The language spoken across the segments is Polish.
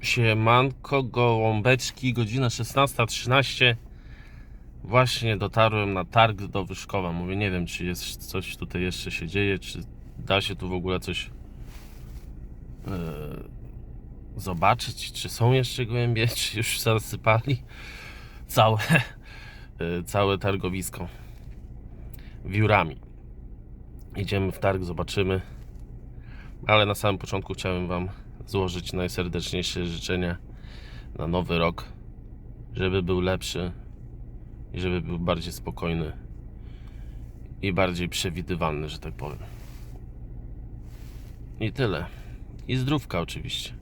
Siemanko, gołąbeczki, godzina 16.13 Właśnie dotarłem na targ do Wyszkowa. Mówię, nie wiem czy jest coś tutaj jeszcze się dzieje Czy da się tu w ogóle coś e, Zobaczyć Czy są jeszcze gołębie, czy już zasypali Całe e, Całe targowisko Wiórami. Idziemy w targ, zobaczymy. Ale na samym początku chciałem Wam złożyć najserdeczniejsze życzenia na nowy rok, żeby był lepszy i żeby był bardziej spokojny i bardziej przewidywalny, że tak powiem. I tyle. I zdrówka oczywiście.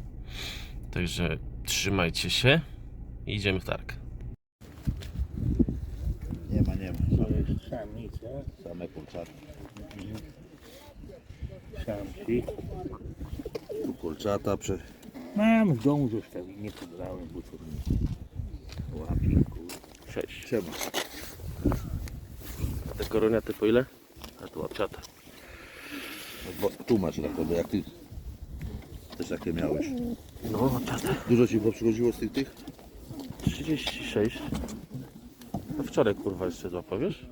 Także trzymajcie się i idziemy w targ. Nie ma, nie ma. Samice, Same kurczaty. samki. Tu kurczata prze... Mam w domu zostawić, nie pobrałem, bo to łapi, kur- Cześć. Siema. A te koroniaty po ile? A tu łapciate. Bo, tu masz naprawdę, jak ty też takie miałeś. No, łapciate. Dużo ci było przychodziło z tych tych? 36. A wczoraj kurwa jeszcze złapał, wiesz?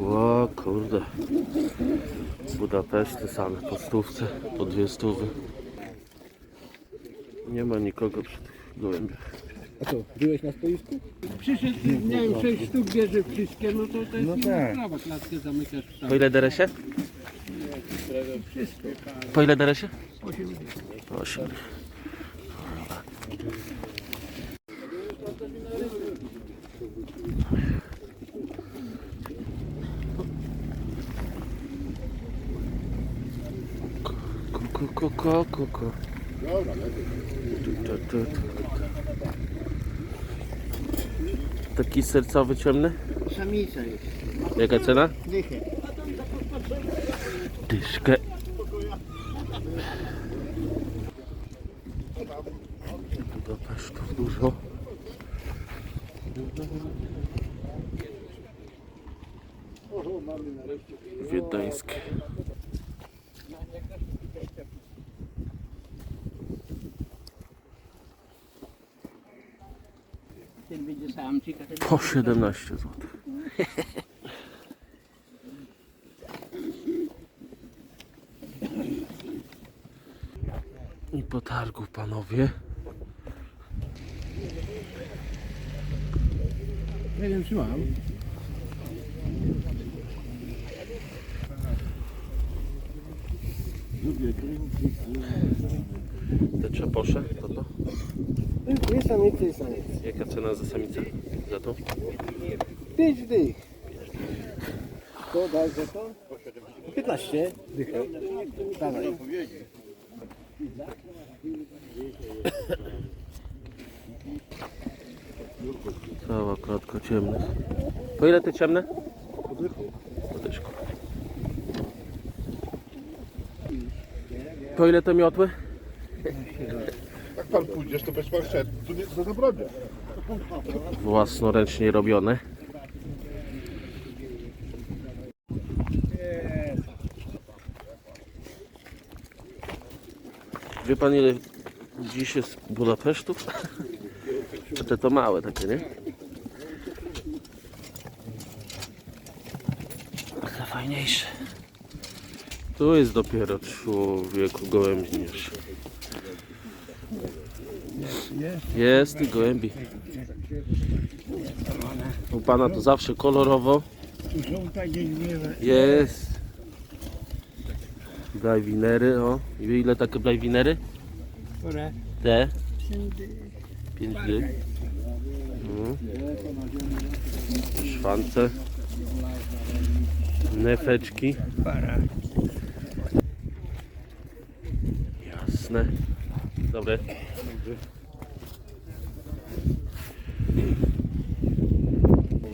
O kurde. Budapeszty same po stówce, po dwie stówy. Nie ma nikogo przy tych gołębiach. A co, byłeś na stoisku? Przyszedł, miałem 6 sztuk, bierze wszystkie, no to to jest No inna tak. sprawa, klatkę zamykasz w Po ile deresie? Wszystko. Po ile deresie? 8. 8. Kuko, kuko. Tu. Taki sercowy ciemny? Samica jest. Jaka cena? Dychę. Dyszkę. Dużo paszczów, dużo. Wiedeńskie. Po 17 zł. I po targu panowie. Nie wiem, czy mam. Te czaposze, to to? Jest samica, jest samica. Jaka cena za samicę? Za to? 5 dych. To daj za to? 15 dychę. Dawaj. Cała klatka ciemnych. Po ile te ciemne? Po dyszku. Po ile te miotły? Jak pan pójdziesz, to będziesz pan szedł, tu nie to zabrania. Własnoręcznie robione. Wie pan ile dziś jest Budapesztów? A te to małe takie, nie? Te fajniejsze. Tu jest dopiero człowieku gołębnisz. Jest i gołębi. U pana to zawsze kolorowo. Jest. Blajwinery, o. I ile takie blajwinery? Które? Te? Pięć dych. Mhm. Szwance. Nefeczki. Jasne. Dobre.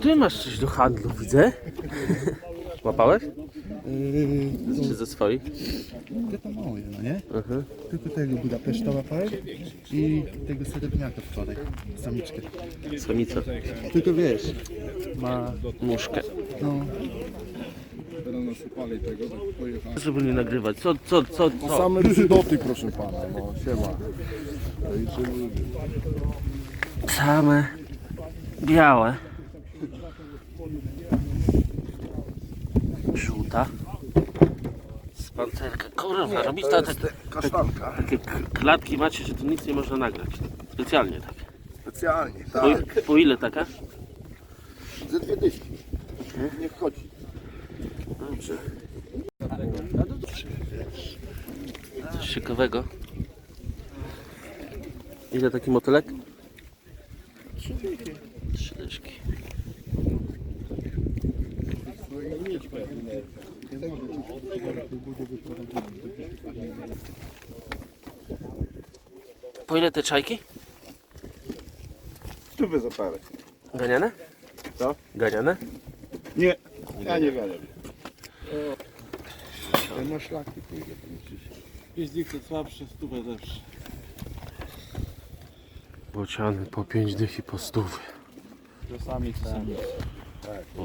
Ty masz coś do handlu, widzę. Łapałeś? Czy ze swoich? To to moje, no nie? Mhm. Tylko tego Budapeszta łapałem i tego srebrniaka wczoraj, samiczkę. Samica. Tylko wiesz, ma, Muszkę. no. Żeby nie nagrywać. Co, co, co, No co? same brzydoty, proszę pana, no siema. Same białe. Żółta. Z pancerka. Kurwa, robić ta, tak, Kasztanka. takie klatki macie, że tu nic nie można nagrać. Specjalnie tak. Specjalnie, Po, tak. po ile taka? Ze dwie dyszki. Niech chodzi. Dobrze. Coś ciekawego. Ile taki motylek? Trzy dyszki. Po ile te czajki? Tu by za parę. Ganiane? Co? Ganiane? Nie, ja nie wiem. Te maszlaki pójdzie. Jeździk to słabsze, stówę lepsze. Bociany po 5 dych i po stówy. Czasami sami.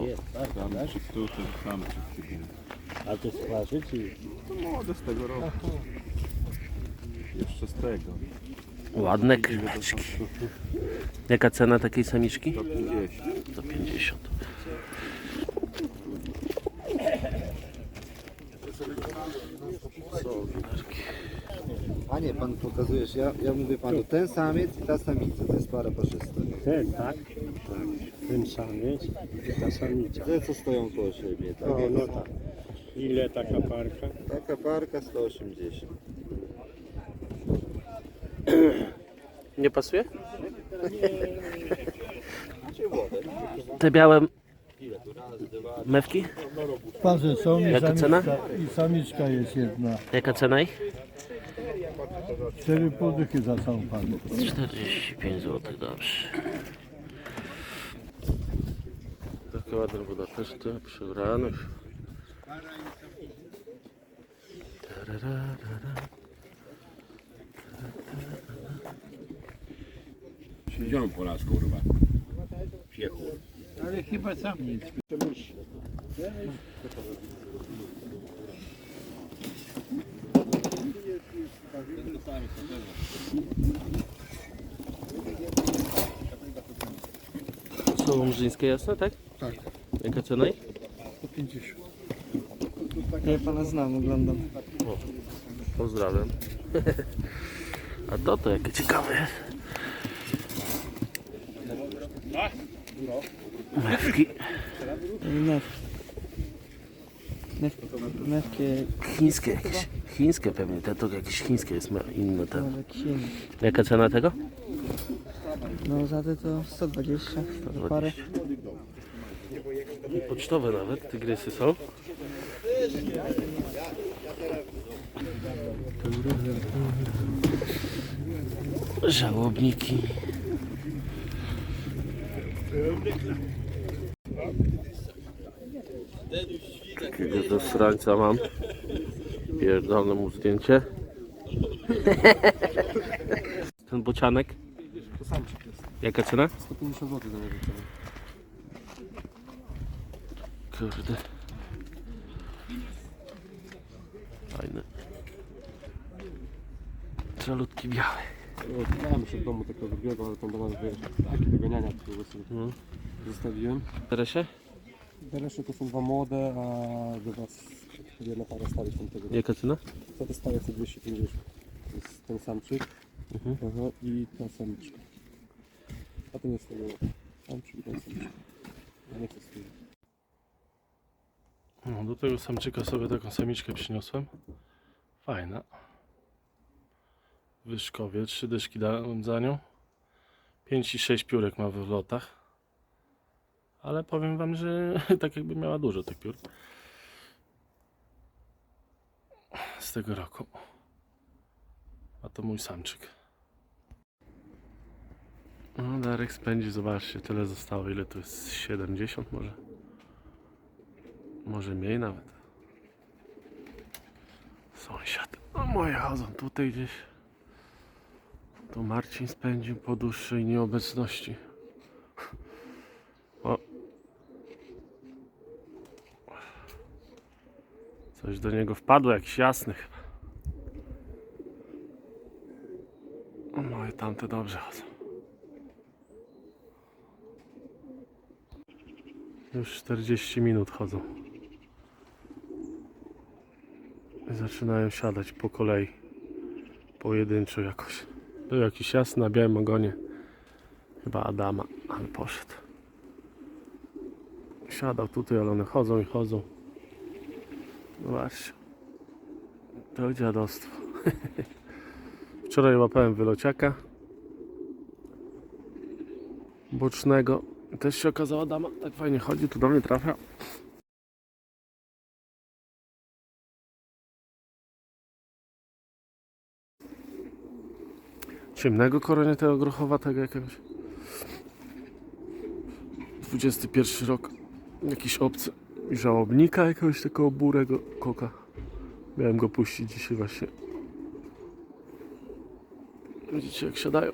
Jest, tak, Sami czy tu, to czy A to skwarzy czy... To młode z tego roku. Jeszcze z tego. Ładne kryweczki. Jaka cena takiej samiczki? 50. Do 50. Są winerki. A nie, pan pokazujesz, ja, ja mówię panu, ten samiec i ta samica, to jest para parzysta. Ten, tak? Ten samiec i ta samica. Te co stoją koło siebie, tak? O, no tak. Ile taka parka? Taka parka 180. Nie pasuje? Te białe mewki? Parze są i Jaka cena? samiczka, i samiczka jest jedna. Jaka cena ich? Cztery pół dychy za całą parę. 45 zł, dobrze. Takie ładne Budapeszty, przebranych. Tararara. Siedziałem po nas, kurwa. Piechu. Ale chyba sam nic. Są murzyńskie jasne, tak? Tak. Jaka cena ich? 50. Ja pana znam, oglądam. Pozdrawiam. A to to jakie ciekawe jest. Mewki. Mewkie, Chińskie jakieś. Chińskie pewnie, te to jakieś chińskie jest inne te. Jaka cena tego? no za te to 120 parę. Pocztowe nawet, tygrysy są. Żałobniki. Takiego do srańca mam. Pierdolę mu zdjęcie. Ten bocianek. Jaka cena? 150 zł za niego. Kurde. Fajny. Czalutki biały. Miałem jeszcze w domu takiego drugiego, ale tam do nas wiesz, taki do ganiania takiego sobie Mhm. zostawiłem. Teresie? Resztę to są dwa młode, a do was jedna para starych tam tego. Jaka cena? Co to staje co 250. To jest ten samczyk Mhm. aha, i ta samiczka. A ten jest tego samczyk i ten samiczka. Ja nie chcę tym. No, do tego samczyka sobie taką samiczkę przyniosłem. Fajna. Wyszkowie, trzy dyszki dałem za nią. 5 i 6 piórek ma we wlotach. Ale powiem wam, że tak jakby miała dużo tych piór. Z tego roku. A to mój samczyk. No, Darek spędzi, zobaczcie, tyle zostało. Ile tu jest? 70 może? Może mniej nawet. Sąsiad. No moje chodzą tutaj gdzieś. Tu Marcin spędził po dłuższej nieobecności. O. Coś do niego wpadło, jakiś jasny chyba. O, moje tamte dobrze chodzą. Już 40 minut chodzą. I zaczynają siadać po kolei. Pojedynczo jakoś. Był jakiś jasny na białym ogonie. Chyba Adama, ale poszedł. Siadał tutaj, ale one chodzą i chodzą. Zobaczcie. To dziadostwo. Wczoraj łapałem wylociaka. Bocznego. Też się okazała dama. Tak fajnie chodzi, tu do mnie trafia. Ciemnego koronia tego grochowatego jakiegoś. 21 rok. Jakiś obcy. Żałobnika jakiegoś takiego burego koka. Miałem go puścić dzisiaj właśnie. Widzicie jak siadają?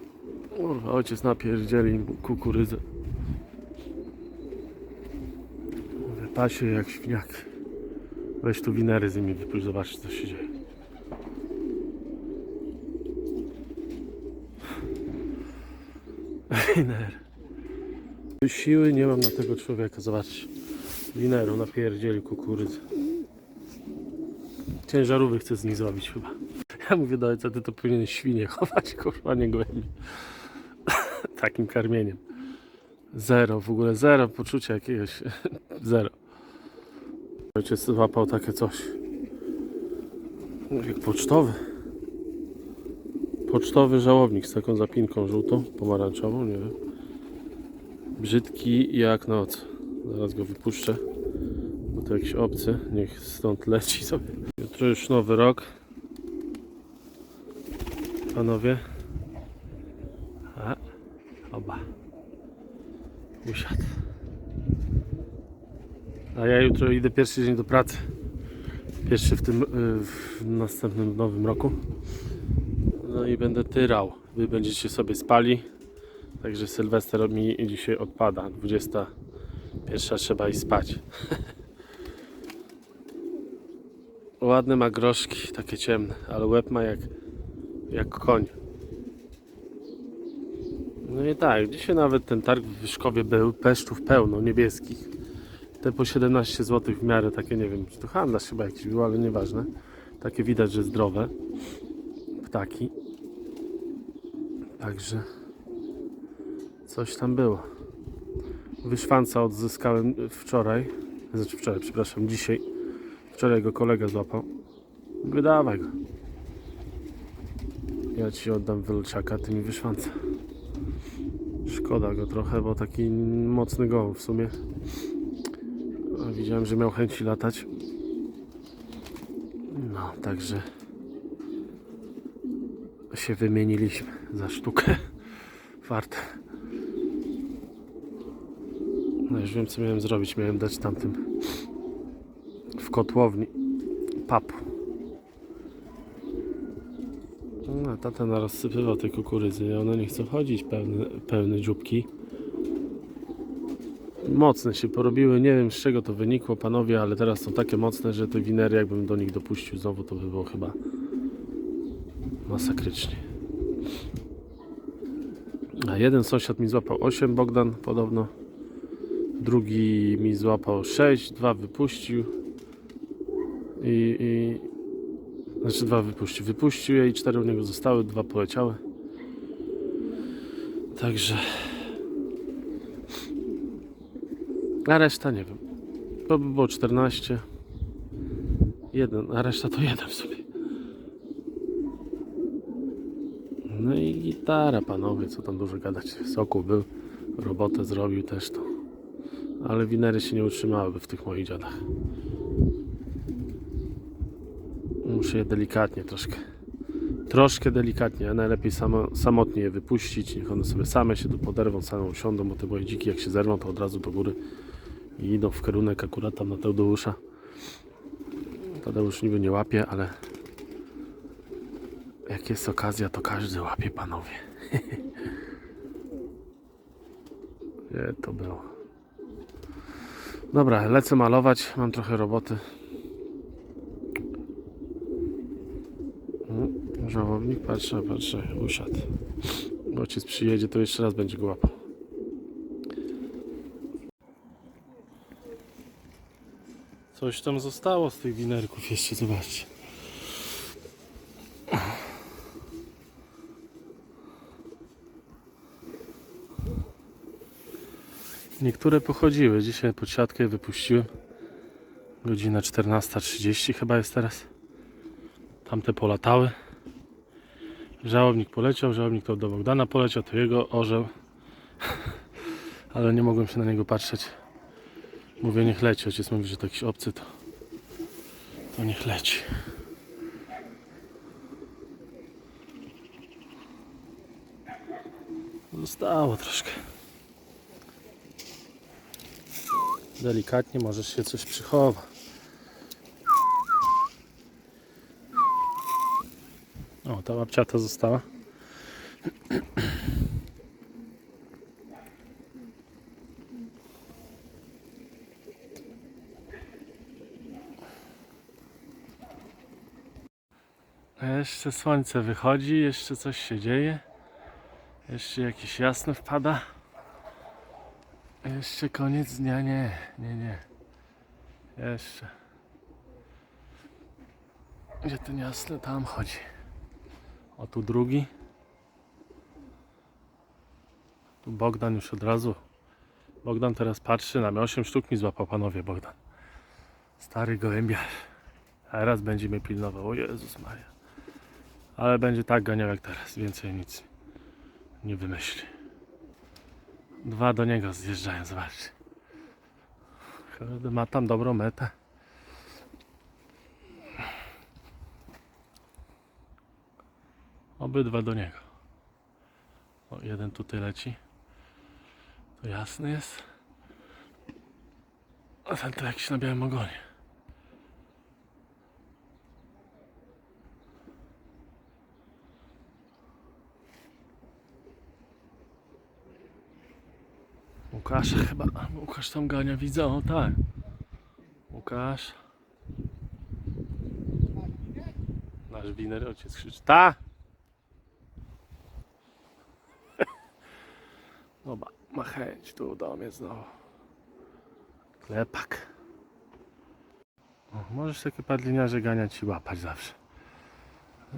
Kurwa, ojciec napierdzieli im kukurydzę. Pasie jak świniak. Weź tu winery z nimi co się dzieje. Winer. Siły nie mam na tego człowieka, zobaczcie. Wineru napierdzieli kukurydzę. Ciężarówek chcę z nich zrobić chyba. Ja mówię do ojca, ty to powinien świnie chować, kurwa, nie gołębi. Takim karmieniem. Zero, w ogóle zero poczucia jakiegoś. Zero. Ojciec złapał takie coś. Jak pocztowy. Pocztowy żałobnik z taką zapinką żółtą, pomarańczową, nie wiem. Brzydki jak noc. Zaraz go wypuszczę. Bo to jakiś obcy. Niech stąd leci sobie. Jutro już nowy rok. Panowie. A, oba. Usiadł. A ja jutro idę pierwszy dzień do pracy. Pierwszy w tym y, w następnym nowym roku. No i będę tyrał. Wy będziecie sobie spali. Także Sylwester mi dzisiaj odpada. 21 trzeba iść spać. Ładne ma groszki, takie ciemne, ale łeb ma jak, jak koń. No i tak, dzisiaj nawet ten targ w Wyszkowie był, peszczów pełno, niebieskich. Te po 17 zł w miarę takie, nie wiem, czy to handlarz chyba jakiś był, ale nieważne. Takie widać, że zdrowe. Ptaki. Także coś tam było. Wyszwanca odzyskałem wczoraj. Znaczy wczoraj, przepraszam, dzisiaj. Wczoraj go kolega złapał. Wydawaj go. Ja ci oddam wylciaka, ty mi wyszwanca. Szkoda go trochę, bo taki mocny gołąb w sumie. Widziałem, że miał chęci latać. No, także się wymieniliśmy za sztukę. Warte. No już wiem co miałem zrobić. Miałem dać tamtym w kotłowni papu. No, tata narozsypywał tej kukurydzy. One nie chcą chodzić pełne, pełne dzióbki. Mocne się porobiły. Nie wiem z czego to wynikło, panowie, ale teraz są takie mocne, że te winery, jakbym do nich dopuścił znowu, to by było chyba masakrycznie. A jeden sąsiad mi złapał 8, Bogdan podobno. Drugi mi złapał 6, dwa wypuścił. I, i znaczy dwa wypuścił. Wypuścił je i cztery u niego zostały, dwa poleciały. Także. A reszta nie wiem. To by było 14. Jeden, a reszta to jeden sobie. No i gitara, panowie, co tam dużo gadać. Sokół był, robotę zrobił też to. Ale winery się nie utrzymałyby w tych moich dziadach. Muszę je delikatnie troszkę. Troszkę delikatnie, a najlepiej samo, samotnie je wypuścić. Niech one sobie same się tu poderwą, same usiądą, bo te moje dziki jak się zerwą, to od razu do góry i idą w kierunek akurat tam na Tadeusza. Tadeusz niby nie łapie, ale jak jest okazja, to każdy łapie, panowie. Gdzie to było? Dobra, lecę malować, mam trochę roboty. Mm, Żałownik, patrzę, patrzę, usiadł. Ojciec przyjedzie, to jeszcze raz będzie go łapał. Coś tam zostało z tych winerków jeszcze, zobaczcie. Niektóre pochodziły. Dzisiaj pod siatkę wypuściłem. Godzina 14.30 chyba jest teraz. Tamte polatały. Żałobnik poleciał, żałobnik to do Bogdana poleciał, to jego orzeł. Ale nie mogłem się na niego patrzeć. Mówię, niech leci. Ojciec mówi, że to jakiś obcy, to, to niech leci. Zostało troszkę. Delikatnie możesz się coś przychowa. O, ta łapciata została. Jeszcze słońce wychodzi, jeszcze coś się dzieje. Jeszcze jakiś jasno wpada. Jeszcze koniec dnia, nie, nie, nie. Jeszcze. Gdzie ten jasny? Tam chodzi. O tu drugi. Tu Bogdan już od razu. Bogdan teraz patrzy na mnie. 8 sztuk mi złapał panowie Bogdan. Stary gołębiarz. Teraz będzie mnie pilnował. O Jezus Maria. Ale będzie tak ganiał jak teraz. Więcej nic nie wymyśli. Dwa do niego zjeżdżają, zobaczcie. Kurde, ma tam dobrą metę. Obydwa do niego. O, jeden tutaj leci. To jasny jest. A ten to jakiś na białym ogonie. Łukasz chyba. Łukasz tam gania widzę, o tak. Łukasz. Nasz winer ojciec krzyczy. Ta! Dobra, ma chęć tu do mnie znowu. Klepak. O, możesz takie padliniarze ganiać i łapać zawsze.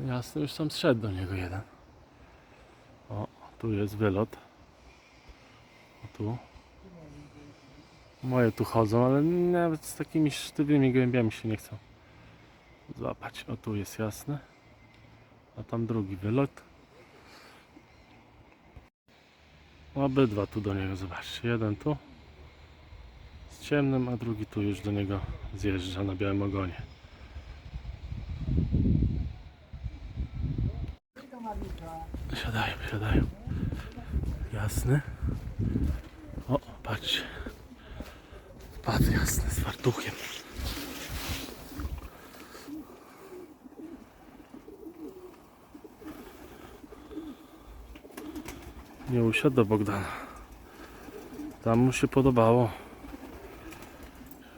Jasno, już tam zszedł do niego jeden. O, tu jest wylot. O, tu. Moje tu chodzą, ale nawet z takimi sztywnymi gołębiami się nie chcą złapać. O tu jest jasne. A tam drugi wylot. Obydwa tu do niego, zobaczcie. Jeden tu z ciemnym, a drugi tu już do niego zjeżdża na białym ogonie. Siadają, siadają. Jasny. O, patrzcie. Padł jasny z fartuchem. Nie usiadł do Bogdana. Tam mu się podobało.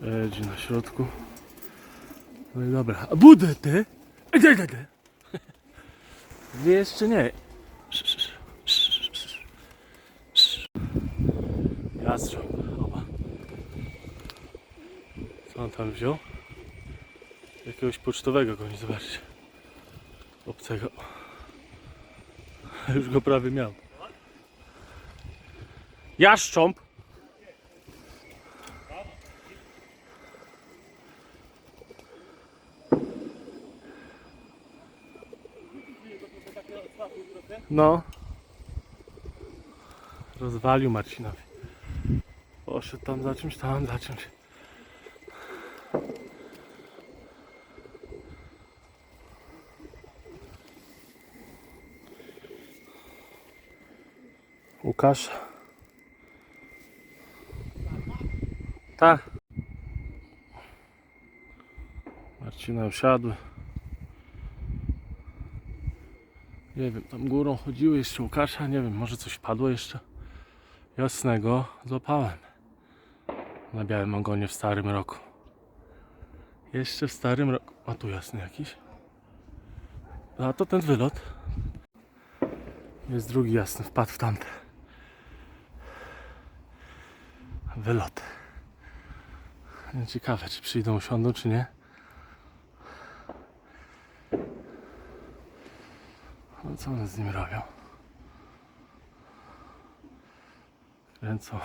Siedzi na środku. No i dobra. A budę ty? Gdzie? Gdzie jeszcze nie? Jastrząb. Oba. Tam wziął? Jakiegoś pocztowego go nie zobaczcie. Obcego. Już go prawie miał. Jaszcząb! No. Rozwalił Marcinowi. Poszedł tam za czymś, tam za czymś. Łukasz. Tak. Marcina usiadły. Nie wiem, tam górą chodziły jeszcze Łukasza, nie wiem, może coś padło jeszcze. Jasnego złapałem. Na białym ogonie w starym roku. Jeszcze w starym roku. A tu jasny jakiś. A to ten wylot. Jest drugi jasny, wpadł w tamte. Wylot. Ciekawe, czy przyjdą, usiądą, czy nie. No co one z nim robią? Kręcą.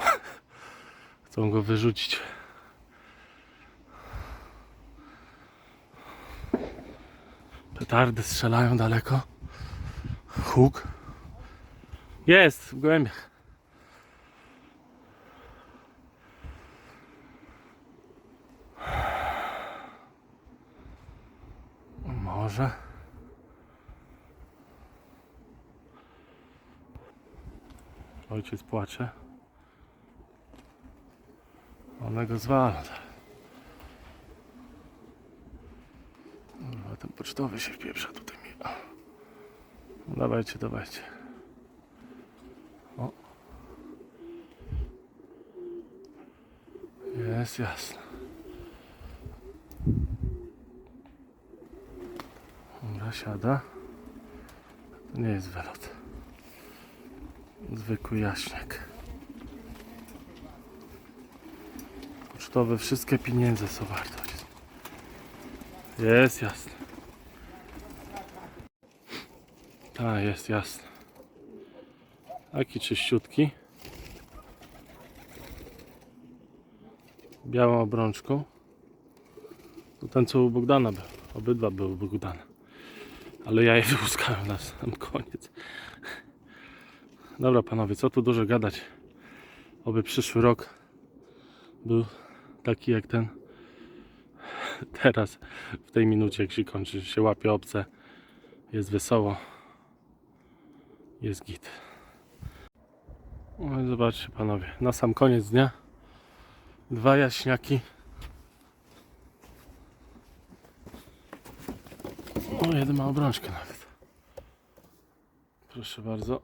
Chcą go wyrzucić. Petardy strzelają daleko. Huk. Jest w gołębiach. Może. Ojciec płacze. One go zwala. Kurwa, ten pocztowy się wpieprza tutaj mi. No dawajcie, dawajcie. O. Jest jasne. Dobra, siada. To nie jest wylot. Zwykły jaśniak. Pocztowe wszystkie pieniądze są wartość. Jest jasne. Tak, jest jasne. Taki czyściutki. Białą obrączką. To ten co u Bogdana był. Obydwa były u Bogdana. Ale ja je wyłuskałem na sam koniec. Dobra panowie, co tu dużo gadać. Oby przyszły rok był taki jak ten teraz w tej minucie jak się kończy, się łapie obce jest wesoło jest git no i zobaczcie panowie na sam koniec dnia dwa jaśniaki jeden ma obrączkę nawet proszę bardzo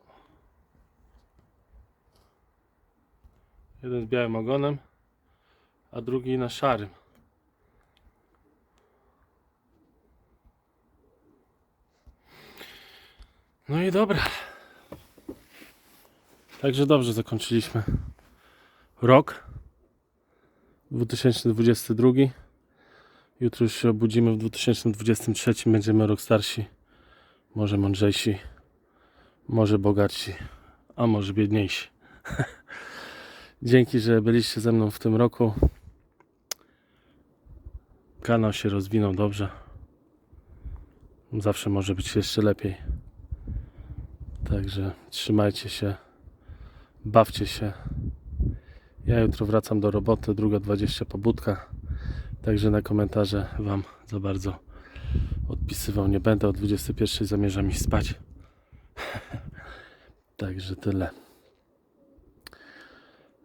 jeden z białym ogonem a drugi na szarym No i dobra. Także dobrze zakończyliśmy rok 2022. Jutro się obudzimy w 2023. Będziemy rok starsi, może mądrzejsi, może bogatsi, a może biedniejsi. Dzięki, że byliście ze mną w tym roku. Kanał się rozwinął dobrze. Zawsze może być jeszcze lepiej. Także trzymajcie się, bawcie się. Ja jutro wracam do roboty, druga 20 pobudka. Także na komentarze Wam za bardzo odpisywał nie będę. O 21 zamierzam iść spać. Także tyle.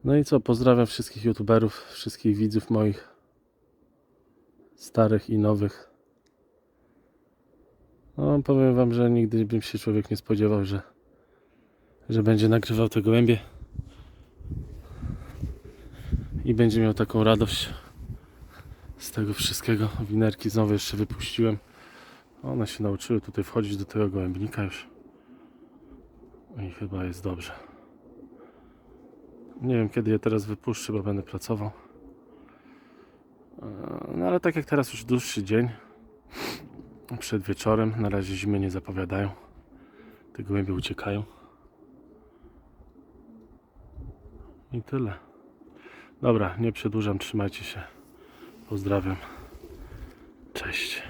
No i co, pozdrawiam wszystkich youtuberów, wszystkich widzów moich, starych i nowych. No, powiem wam, że nigdy bym się człowiek nie spodziewał, że, że będzie nagrywał te gołębie i będzie miał taką radość z tego wszystkiego. Winerki znowu jeszcze wypuściłem. One się nauczyły tutaj wchodzić do tego gołębnika już. I chyba jest dobrze. Nie wiem kiedy je teraz wypuszczę, bo będę pracował. Eee, No ale tak jak teraz już dłuższy dzień przed wieczorem. Na razie zimy nie zapowiadają. Te gołębie uciekają. I tyle. Dobra, nie przedłużam. Trzymajcie się. Pozdrawiam. Cześć.